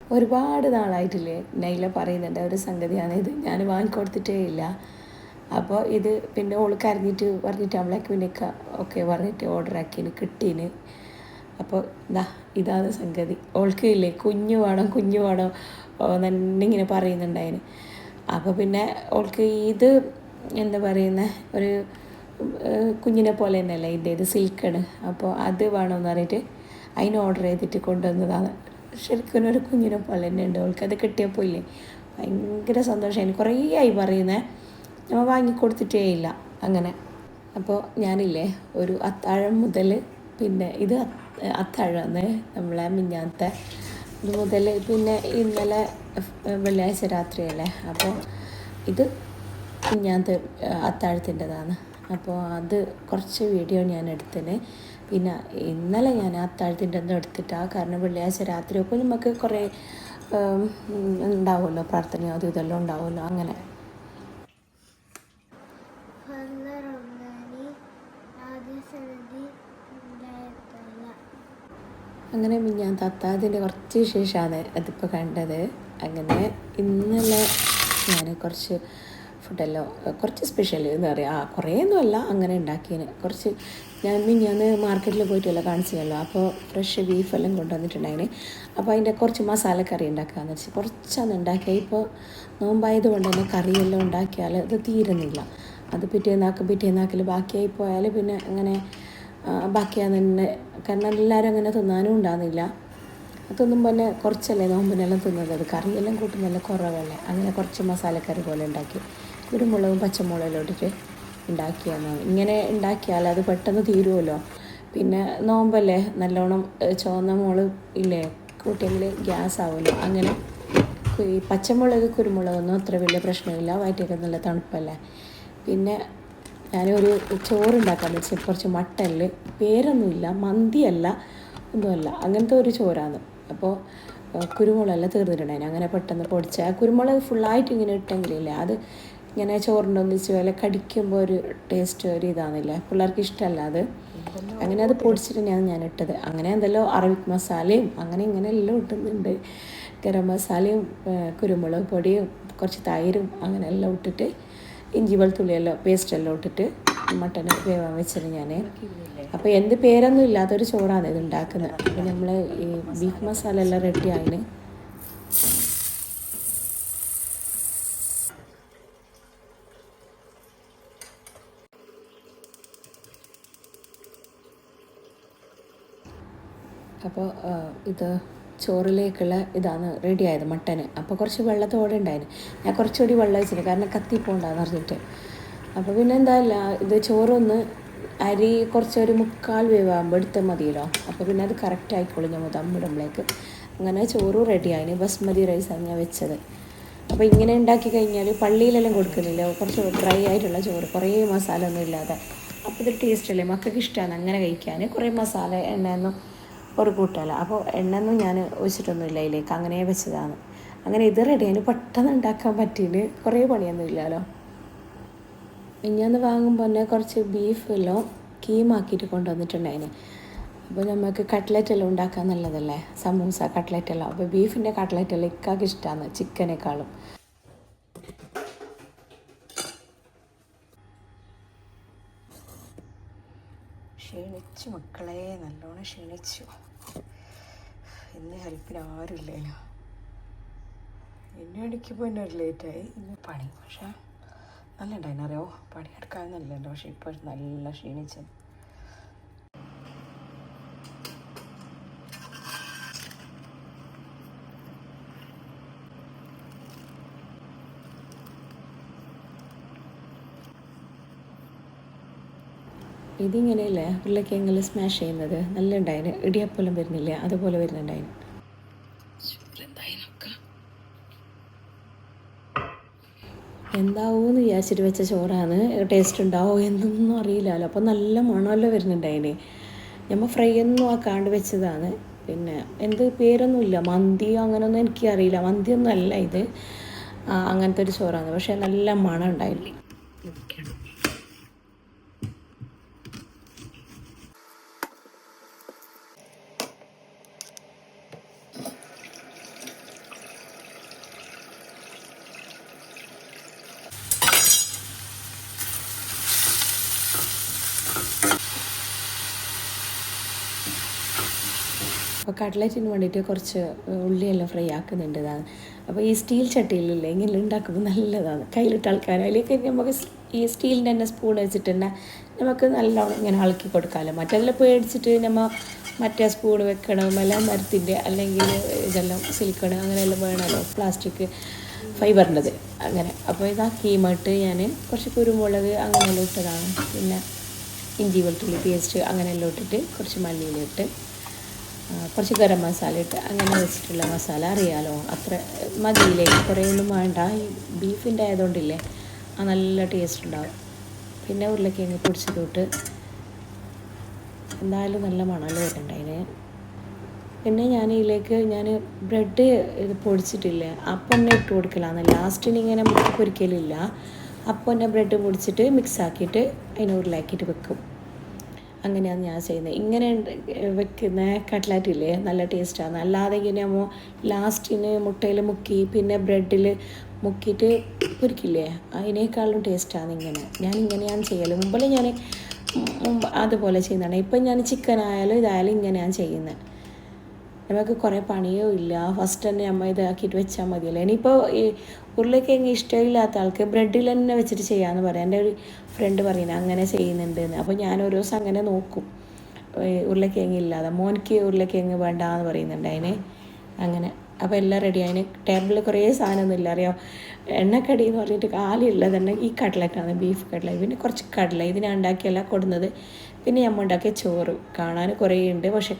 ഒരുപാട് നാളായിട്ടില്ലേ നൈല പറയുന്നുണ്ട് ഒരു സംഗതിയാണ് ഇത്. ഞാൻ വാങ്ങിക്കൊടുത്തിട്ടേ ഇല്ല. അപ്പോൾ ഇത് പിന്നെ ഓൾക്ക് കരഞ്ഞിട്ട് പറഞ്ഞിട്ട് അവളേക്ക് പിന്നെ ഒക്കെ പറഞ്ഞിട്ട് ഓർഡർ ആക്കിന് കിട്ടീന്. അപ്പോൾ ഇതാ ഇതാണ് സംഗതി. ഓൾക്ക് ഇല്ലേ കുഞ്ഞു വേണം കുഞ്ഞു വേണം എന്നിങ്ങനെ പറയുന്നുണ്ടായിന്. അപ്പോൾ പിന്നെ ഓൾക്ക് ഇത് എന്താ പറയുന്നത് ഒരു കുഞ്ഞിനെ പോലെ തന്നെയല്ലേ ഇതിന്റെ ഇത് സിൽക്കാണ് അപ്പോൾ അത് വേണമെന്ന് പറഞ്ഞിട്ട് അതിന് ഓർഡർ ചെയ്തിട്ട് കൊണ്ടുവന്നതാണ്. ശരിക്കും ഒരു കുഞ്ഞിനെ പോലെ തന്നെ ഉണ്ട്. അവൾക്ക് അത് കിട്ടിയപ്പോൾ ഇല്ലേ? ഭയങ്കര സന്തോഷമായി കുറേ ആയി പറയുന്നത് നമ്മൾ വാങ്ങിക്കൊടുത്തിട്ടേ ഇല്ല. അങ്ങനെ. അപ്പോൾ ഞാനില്ലേ ഒരു അത്താഴം മുതൽ പിന്നെ ഇത് അത്ത- അത്താഴമാണ് നമ്മളെ മിഞ്ഞാത്തെ ഇത് മുതൽ പിന്നെ ഇന്നലെ വെള്ളിയാഴ്ച രാത്രിയല്ലേ? അപ്പോൾ ഇത് മിഞ്ഞാത്തെ അത്താഴത്തിന്റെതാണ്. അപ്പോൾ അത് കുറച്ച് വീഡിയോ ഞാൻ എടുത്തിന്. പിന്നെ ഇന്നലെ ഞാൻ അത്താഴത്തിന്റെ ഒന്നും എടുത്തിട്ടാ. കാരണം വെള്ളിയാഴ്ച രാത്രിയൊക്കെ നമുക്ക് കുറേ ഉണ്ടാവുമല്ലോ പ്രാർത്ഥനയോ അതും ഇതെല്ലാം ഉണ്ടാവുമല്ലോ അങ്ങനെ. അങ്ങനെ ഞാൻ തത്താതിന്റെ കുറച്ച് ശേഷമാണ് അതിപ്പോൾ കണ്ടത്. അങ്ങനെ ഇന്നലെ ഞാൻ കുറച്ച് ഫുഡെല്ലാം കുറച്ച് സ്പെഷ്യൽ എന്ന് പറയാം ആ കുറേയൊന്നും അല്ല അങ്ങനെ ഉണ്ടാക്കിയതിന് കുറച്ച് ഞാൻ മിഞ്ഞാന്ന് മാർക്കറ്റിൽ പോയിട്ടില്ല കാണിച്ചല്ലോ അപ്പോൾ ഫ്രഷ് ബീഫെല്ലാം കൊണ്ടുവന്നിട്ടുണ്ടായിന്. അപ്പോൾ അതിന്റെ കുറച്ച് മസാലക്കറി ഉണ്ടാക്കാമെന്ന് വെച്ചാൽ കുറച്ചാണ് ഉണ്ടാക്കിയത് ഇപ്പോൾ നോമ്പായത് കൊണ്ട് തന്നെ കറിയെല്ലാം ഉണ്ടാക്കിയാൽ അത് തീരുന്നില്ല. അത് പിറ്റേന്നാക്ക് പിറ്റേന്നാക്കിൽ ബാക്കിയായി പോയാൽ പിന്നെ അങ്ങനെ ബാക്കിയാന്ന് തന്നെ കാരണം എല്ലാവരും അങ്ങനെ തിന്നാനും ഉണ്ടാകുന്നില്ല തിന്നുമ്പോൾ തന്നെ കുറച്ചല്ലേ നോമ്പിനെല്ലാം തിന്നത് അത് കറിയെല്ലാം കൂട്ടുന്നല്ല കുറവല്ലേ? അങ്ങനെ കുറച്ച് മസാലക്കറി പോലെ ഉണ്ടാക്കി കുരുമുളകും പച്ചമുളകും ഇട്ടിട്ട് ഉണ്ടാക്കിയാണ്. ഇങ്ങനെ ഉണ്ടാക്കിയാൽ അത് പെട്ടെന്ന് തീരുമല്ലോ പിന്നെ നോമ്പല്ലേ നല്ലോണം ചുവന്ന മുളക് ഇല്ലേ കൂട്ടിയെങ്കിൽ ഗ്യാസ് ആവുമല്ലോ. അങ്ങനെ ഈ പച്ചമുളക് കുരുമുളകൊന്നും അത്ര വലിയ പ്രശ്നമില്ല. വയറ്റൊക്കെ നല്ല തണുപ്പല്ലേ. പിന്നെ ഞാനൊരു ചോറുണ്ടാക്കാൻ വെച്ചാൽ കുറച്ച് മട്ടൽ പേരൊന്നുമില്ല മന്തിയല്ല ഒന്നുമല്ല. അങ്ങനത്തെ ഒരു ചോറാണ്. അപ്പോൾ കുരുമുളകെല്ലാം തീർന്നിട്ടുണ്ടായിരുന്നു അങ്ങനെ പെട്ടെന്ന് പൊടിച്ച കുരുമുളക് ഫുള്ളായിട്ട് ഇങ്ങനെ ഇട്ടെങ്കിലില്ലേ അത് ഇങ്ങനെ ചോറിന്റെ ഒന്നിച്ച് പോലെ കടിക്കുമ്പോൾ ഒരു ടേസ്റ്റ് ഒരു ഇതാണില്ല പിള്ളേർക്ക് ഇഷ്ടമല്ല അത്. അങ്ങനെ അത് പൊടിച്ചിട്ട് ഞാൻ ഞാൻ ഇട്ടത്. അങ്ങനെ എന്തെല്ലോ അറബിക് മസാലയും അങ്ങനെ ഇങ്ങനെ എല്ലാം ഇട്ടുന്നുണ്ട് ഗരം മസാലയും കുരുമുളക് പൊടിയും കുറച്ച് തൈരും അങ്ങനെ എല്ലാം ഇട്ടിട്ട് ഇഞ്ചി വെളുത്തുള്ളിയെല്ലാം പേസ്റ്റ് എല്ലാം ഇട്ടിട്ട് മട്ടന് വേവാൻ വെച്ചത് ഞാൻ അപ്പോൾ എന്ത് പേരൊന്നും ഇല്ലാത്തൊരു ചോറാണ് ഇത് ഉണ്ടാക്കുന്നത്. അപ്പോൾ നമ്മൾ ഈ ബീഫ് മസാല എല്ലാം റെഡി ആയിന്. അപ്പോൾ ഇത് ചോറിലേക്കുള്ള ഇതാണ് റെഡി ആയത് മട്ടന്. അപ്പോൾ കുറച്ച് വെള്ളത്തോടെ ഉണ്ടായിരുന്നു. ഞാൻ കുറച്ചുകൂടി വെള്ളം വെച്ചിട്ട് കാരണം കത്തിപ്പോണ്ടാന്ന് പറഞ്ഞിട്ട്. അപ്പോൾ പിന്നെ എന്താല്ല ഇത് ചോറൊന്ന് അരി കുറച്ചൊരു മുക്കാൽ വേവാകുമ്പോൾ എടുത്താൽ മതിയല്ലോ. അപ്പോൾ പിന്നെ അത് കറക്റ്റ് ആയിക്കോളും. നമ്മൾ ദമ്മിടുമ്പോഴേക്ക് അങ്ങനെ ചോറും റെഡി ആയിന് ബസ്മതി റൈസാണ് ഞാൻ വെച്ചത്. അപ്പോൾ ഇങ്ങനെ ഉണ്ടാക്കി കഴിഞ്ഞാൽ പള്ളിയിലെല്ലാം കൊടുക്കുന്നില്ല. കുറച്ച് ഡ്രൈ ആയിട്ടുള്ള ചോറ്. കുറേ മസാല ഒന്നും ഇല്ലാതെ. അപ്പോൾ ഇത് ടേസ്റ്റ് അല്ലേ? മക്കൾക്ക് ഇഷ്ടമാണ് അങ്ങനെ കഴിക്കാൻ. കുറേ മസാല എണ്ണയൊന്നും ഒരു കൂട്ടല്ല. അപ്പോൾ എണ്ണയൊന്നും ഞാൻ ഒഴിച്ചിട്ടൊന്നുമില്ല അതിലേക്ക്. അങ്ങനെ വെച്ചതാണ്. അങ്ങനെ ഇത് റെഡി അതിന് പെട്ടെന്ന് ഉണ്ടാക്കാൻ പറ്റിയിട്ട് കുറേ പണിയൊന്നും ഇല്ലല്ലോ മിഞ്ഞാന്ന് വാങ്ങുമ്പോൾ തന്നെ കുറച്ച് ബീഫെല്ലാം കീമാക്കിയിട്ട് കൊണ്ടുവന്നിട്ടുണ്ടായിന്. അപ്പോൾ നമുക്ക് കട്ട്ലറ്റ് എല്ലാം ഉണ്ടാക്കാൻ നല്ലതല്ലേ? സമൂസ കട്ട്ലറ്റ് എല്ലാം. അപ്പോൾ ബീഫിന്റെ കട്ട്ലറ്റ് എല്ലാം ഇക്കാക്ക് ഇഷ്ടമാണ് ചിക്കനേക്കാളും ക്ഷീണിച്ചു. മക്കളെ നല്ലോണം ക്ഷീണിച്ചു. ഇന്ന് ഹെൽപ്പിന് ആരുമില്ലല്ലോ എന്നെ അടിക്കുമ്പോൾ എന്നെ ലേറ്റായി ഇന്ന് പണി. പക്ഷേ നല്ല ഉണ്ടായിരുന്നു പണിയെടുക്കാൻ നല്ലല്ലോ പക്ഷെ ഇപ്പോൾ നല്ല ക്ഷീണിച്ചത്. ഇതിങ്ങനെയല്ലേ? ഉരുളക്കിഴങ്ങിൽ സ്മാഷ് ചെയ്യുന്നത്. നല്ല ഉണ്ടായിന്. ഇടിയപ്പോലും വരുന്നില്ല? അതുപോലെ വരുന്നുണ്ടായിന്. എന്താവൂന്ന് വിചാരിച്ചിട്ട് വെച്ച ചോറാണ്. ടേസ്റ്റ് ഉണ്ടാവോ എന്നൊന്നും അറിയില്ലല്ലോ. അപ്പോൾ നല്ല മണമല്ലോ വരുന്നുണ്ടായിന്. നമ്മൾ ഫ്രൈ ഒന്നും ആക്കാണ്ട് വെച്ചതാണ്. പിന്നെ എന്ത് പേരൊന്നുമില്ല. മന്തിയോ അങ്ങനെയൊന്നും എനിക്കറിയില്ല മന്തിയൊന്നും അല്ല ഇത്. അങ്ങനത്തെ ഒരു ചോറാണ്. പക്ഷേ നല്ല മണം ഉണ്ടായിരുന്നു അപ്പോൾ കട്ട്ലറ്റിന് വേണ്ടിയിട്ട് കുറച്ച് ഉള്ളിയെല്ലാം ഫ്രൈ ആക്കുന്നുണ്ട് ഇതാണ് അപ്പോൾ ഈ സ്റ്റീൽ ചട്ടിയിലല്ലേ ഇങ്ങനെ ഉണ്ടാക്കുമ്പോൾ നല്ലതാണ്. കയ്യിലിട്ട് ആൾക്കാർ അതിലേക്ക് നമുക്ക് ഈ സ്റ്റീലിന്റെ തന്നെ സ്പൂൺ വെച്ചിട്ട് തന്നെ നമുക്ക് നല്ലോണം ഇങ്ങനെ ഇളക്കി കൊടുക്കാമല്ലോ മറ്റെല്ലാം പേടിച്ചിട്ട് നമ്മൾ മറ്റേ സ്പൂൺ വെക്കണം എല്ലാം മരത്തിന്റെ അല്ലെങ്കിൽ ഇതെല്ലാം സിലിക്കൺ അങ്ങനെയെല്ലാം വേണമല്ലോ പ്ലാസ്റ്റിക് ഫൈബറിന്റെത്. അങ്ങനെ. അപ്പോൾ ഇതാ കീമട്ട് ഞാൻ കുറച്ച് കുരുമുളക് അങ്ങനെയെല്ലാം ഇട്ടതാണ്. പിന്നെ ഇഞ്ചി വെളുത്തുള്ളി പേസ്റ്റ് അങ്ങനെയെല്ലാം ഇട്ടിട്ട് കുറച്ച് മല്ലിയിലിട്ട് കുറച്ച് ഗരം മസാല ഇട്ട് അങ്ങനെ വെച്ചിട്ടുള്ള മസാല അറിയാലോ? അത്ര മതിയില്ലേ? കുറേയൊന്നും വേണ്ട. ഈ ബീഫിന്റെ ആയതുകൊണ്ടില്ലേ ആ നല്ല ടേസ്റ്റ് ഉണ്ടാവും. പിന്നെ ഉരുളക്കിഴങ്ങ് പൊടിച്ചത് തൊട്ട് എന്തായാലും നല്ല മണൽ വരുന്നുണ്ട് അതിന്. പിന്നെ ഞാൻ ഇതിലേക്ക് ഞാൻ ബ്രെഡ് ഇത് പൊടിച്ചിട്ടില്ല അപ്പം തന്നെ ഇട്ട് കൊടുക്കലാണ് ലാസ്റ്റിന് ഇങ്ങനെ പൊരിക്കലില്ല. അപ്പം തന്നെ ബ്രെഡ് പൊടിച്ചിട്ട് മിക്സ് ആക്കിയിട്ട് അതിനെ ഉരുളാക്കിയിട്ട് വെക്കും. അങ്ങനെയാണ് ഞാൻ ചെയ്യുന്നത്. ഇങ്ങനെ വെക്കുന്ന കട്ട്ലാറ്റ് നല്ല ടേസ്റ്റാണ്. അല്ലാതെ ഇങ്ങനെ ആകുമ്പോൾ ലാസ്റ്റിന് മുട്ടയിൽ മുക്കി പിന്നെ ബ്രെഡിൽ മുക്കിയിട്ട് പൊരിക്കില്ലേ അതിനേക്കാളും ടേസ്റ്റാണ് ഇങ്ങനെ. ഞാൻ ഇങ്ങനെയാണ് ചെയ്യൽ മുമ്പിൽ ഞാൻ അതുപോലെ ചെയ്യുന്നതാണ്. ഇപ്പം ഞാൻ ചിക്കൻ ആയാലും ഇതായാലും ഇങ്ങനെയാണ് ചെയ്യുന്നത്. നമുക്ക് കുറേ പണിയോ ഇല്ല. ഫസ്റ്റ് തന്നെ നമ്മൾ ഇതാക്കിയിട്ട് വെച്ചാൽ മതിയല്ലോ. ഇനിയിപ്പോൾ ഈ ഉരുളക്കിഴങ്ങ് ഇഷ്ടമില്ലാത്ത ആൾക്ക് ബ്രെഡിൽ തന്നെ വെച്ചിട്ട് ചെയ്യാമെന്ന് പറയാം. എന്റെ ഒരു ഫ്രണ്ട് പറയുന്നത് അങ്ങനെ ചെയ്യുന്നുണ്ട് എന്ന് അപ്പോൾ ഞാൻ ഒരു ദിവസം അങ്ങനെ നോക്കും. ഉരുളക്കിഴങ്ങ് ഇല്ലാതെ. മോനിക്ക് ഉരുളക്കിഴങ്ങ് വേണ്ട എന്ന് പറയുന്നുണ്ട് അതിന്. അങ്ങനെ. അപ്പോൾ എല്ലാം റെഡി അതിന് ടേബിളിൽ കുറേ സാധനമൊന്നും ഇല്ല. അറിയോ? എണ്ണക്കടി എന്ന് പറഞ്ഞിട്ട് തന്നെ ഈ കട്ട്ലറ്റാണ് ബീഫ് കട്ട്ലറ്റ് പിന്നെ കുറച്ച് കടല. ഇത് ഞാൻ ഉണ്ടാക്കിയല്ല കൊടുന്നത്. പിന്നെ നമ്മൾ ഉണ്ടാക്കിയ ചോറ്. കാണാൻ കുറേ ഉണ്ട്. പക്ഷേ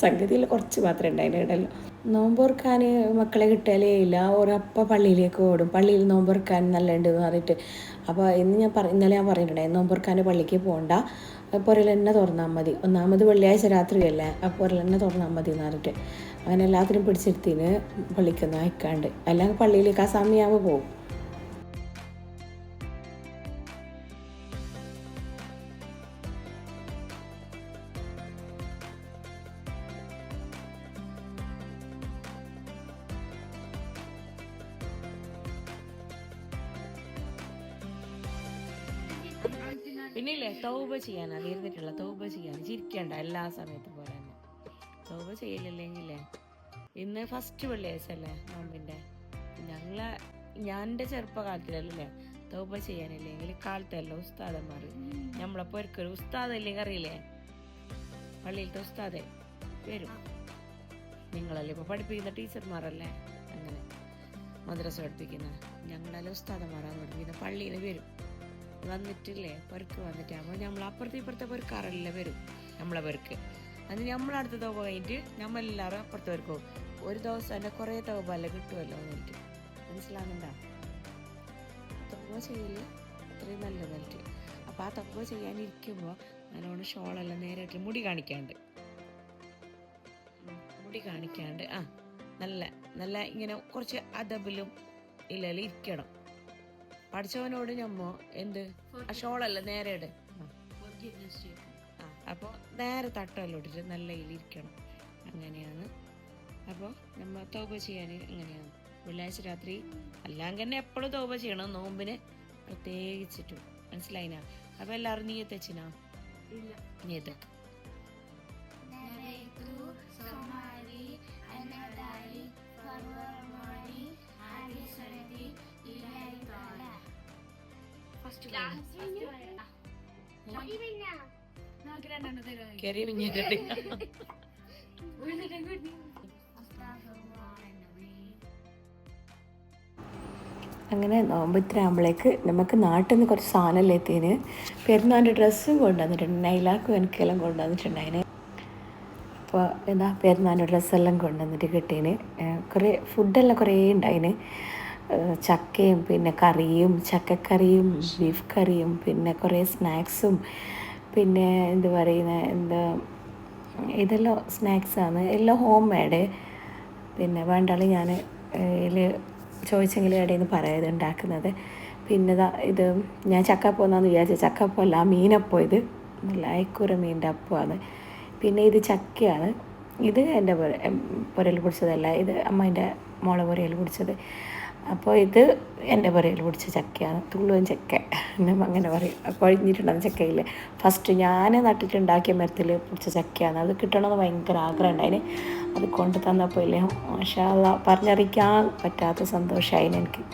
സംഗതിയിൽ കുറച്ച് മാത്രമേ ഉണ്ടായിരുന്നുള്ളൂ. നോമ്പോർക്കാൻ മക്കളെ കിട്ടിയാലേ ഇല്ല. ഓരോപ്പ പള്ളിയിലേക്ക് ഓടും. പള്ളിയിൽ നോമ്പോർക്കാൻ നല്ല ഉണ്ട് എന്ന് പറഞ്ഞിട്ട്. അപ്പോൾ ഇന്ന് ഞാൻ പറ ഇന്നലെ ഞാൻ പറഞ്ഞിട്ടുണ്ടായി നോമ്പോർക്കാൻ പള്ളിക്ക് പോകണ്ട പൊരലെണ്ണ തുറന്നാൽ മതി. ഒന്നാമത് വെള്ളിയാഴ്ച രാത്രിയല്ലേ? അപ്പോൾ പൊരലെണ്ണ തുറന്നാൽ മതി എന്ന് പറഞ്ഞിട്ട്. അങ്ങനെ എല്ലാത്തിനും പിടിച്ചെടുത്തിന് പള്ളിക്കൊന്നും അയക്കാണ്ട്. അല്ലെങ്കിൽ പള്ളിയിലേക്ക് ആ സമയമാകുമ്പോൾ പോകും. പിന്നെ ഇല്ലേ തൗബ ചെയ്യാനാണ് ഇരുന്നിട്ടുള്ള തൗബ ചെയ്യാൻ. ചിരിക്കണ്ട എല്ലാ സമയത്തും പോലെ. തൗബ ചെയ്യലില്ലെങ്കിലേ. ഇന്ന് ഫസ്റ്റ് വെള്ളിയാഴ്ച അല്ലേ നോമ്പിന്റെ ഞങ്ങളെ ഞാൻ എന്റെ ചെറുപ്പകാലത്തിലല്ലേ തൗബ ചെയ്യാനില്ലെങ്കിൽ കാലത്തല്ല ഉസ്താദന്മാർ നമ്മളെ പൊരുക്കൊരു ഉസ്താദ് ഇല്ലെങ്കിൽ അറിയില്ലേ? പള്ളിയിലത്തെ ഉസ്താദെ വരും. നിങ്ങളല്ലേ ഇപ്പോൾ പഠിപ്പിക്കുന്ന ടീച്ചർമാരല്ലേ? അങ്ങനെ മദ്രസ പഠിപ്പിക്കുന്ന ഞങ്ങളെല്ലാം ഉസ്താദന്മാരാണ് പഠിപ്പിക്കുന്ന. പള്ളിയിൽ വരും. വന്നിട്ടില്ലേ? പൊരുക്ക് വന്നിട്ടാകുമ്പോൾ നമ്മൾ അപ്പുറത്തെ ഇപ്പുറത്തെ പെരുക്കാറല്ല വരും. നമ്മളെ പെർക്ക് അത് നമ്മളടുത്ത തുക കഴിഞ്ഞിട്ട് നമ്മളെല്ലാവരും അപ്പുറത്ത് പോകും. ഒരു ദിവസം തന്നെ കുറേ തുക പോലെ കിട്ടുമല്ലോ എന്നിട്ട് മനസ്സിലാകുന്നുണ്ടോ തപ്പ ചെയ്യൽ അത്രയും നല്ലതായിട്ട് അപ്പോൾ ആ തപ്പ ചെയ്യാനിരിക്കുമ്പോൾ നല്ലോണം ഷോളെല്ലാം നേരായിട്ട് മുടി കാണിക്കാണ്ട്. മുടി കാണിക്കാണ്ട് ആ നല്ല നല്ല ഇങ്ങനെ കുറച്ച് അതബിലും ഇല്ലല്ലോ ഇരിക്കണം. പഠിച്ചവനോട് ഞമ്മോ എന്ത്? ആ ഷോളല്ല നേരെ ഇട് ആ. അപ്പോൾ നേരെ തട്ടമല്ലോ ഇട്ടിട്ട് നല്ല ഇതിലിരിക്കണം അങ്ങനെയാണ്. അപ്പോൾ നമ്മൾ തോപ ചെയ്യാൻ അങ്ങനെയാണ് വെള്ളിയാഴ്ച രാത്രി അല്ലെങ്കിൽ തന്നെ എപ്പോഴും തോപ ചെയ്യണം. നോമ്പിന് പ്രത്യേകിച്ചിട്ടും. മനസ്സിലായിനാ? അപ്പോൾ എല്ലാവരും നീയത്ത് വെച്ചിനാ നീയത്ത് കയറി മിഞ്ഞിട്ടുണ്ട് അങ്ങനെ നോമ്പത്തിരാകുമ്പോഴേക്ക് നമുക്ക് നാട്ടിൽ നിന്ന് കുറച്ച് സാധനമല്ലേ എത്തിന് പെരുന്നാളിന്റെ ഡ്രസ്സും കൊണ്ടുവന്നിട്ടുണ്ട്. നൈലാക്കും എനിക്കെല്ലാം കൊണ്ടുവന്നിട്ടുണ്ടായിന്. അപ്പോൾ എന്താ പെരുന്നാളിന്റെ ഡ്രസ്സെല്ലാം കൊണ്ടുവന്നിട്ട് കിട്ടീന് കുറേ ഫുഡെല്ലാം കുറേ ഉണ്ടായിന്. ചക്കയും പിന്നെ കറിയും ചക്കക്കറിയും ബീഫ് കറിയും പിന്നെ കുറേ സ്നാക്സും പിന്നെ എന്ത് പറയുന്ന എന്താ ഇതെല്ലാം സ്നാക്സാണ് എല്ലാം ഹോം മേഡ് പിന്നെ വേണ്ടാളി ഞാൻ ഇതിൽ ചോദിച്ചെങ്കിൽ ഇടയിൽ നിന്ന് പറയാതെ ഉണ്ടാക്കുന്നത്. പിന്നെ ഇത് ഞാൻ ചക്കപ്പോന്നാന്ന് വിചാരിച്ചത്. ചക്കപ്പം അല്ല മീനപ്പം ഇത്. നല്ല അയക്കൂറ മീനിന്റെ അപ്പമാണ് പിന്നെ ഇത് ചക്കയാണ്. ഇത് എന്റെ പുരയിൽ പിടിച്ചതല്ല. ഇത് അമ്മേന്റെ മോളെ പുരയിൽ പിടിച്ചത്. അപ്പോൾ ഇത് എന്റെ പുരയിൽ പിടിച്ച ചക്കയാണ്. തുള്ളുവൻ ചക്ക. എന്നെ അങ്ങനെ പറയും. അപ്പോൾ ഒഴിഞ്ഞിട്ടുണ്ടാകുന്ന ചക്കയില്ലേ? ഫസ്റ്റ് ഞാൻ നട്ടിട്ടുണ്ടാക്കിയ മരത്തിൽ പിടിച്ച ചക്കയാണ്. അത് കിട്ടണമെന്ന് ഭയങ്കര ആഗ്രഹം ഉണ്ടായിന്. അത് കൊണ്ട് തന്നപ്പോൾ ഇല്ലേ മാഷാ പറഞ്ഞറിയിക്കാൻ പറ്റാത്ത സന്തോഷമായിന് എനിക്ക്.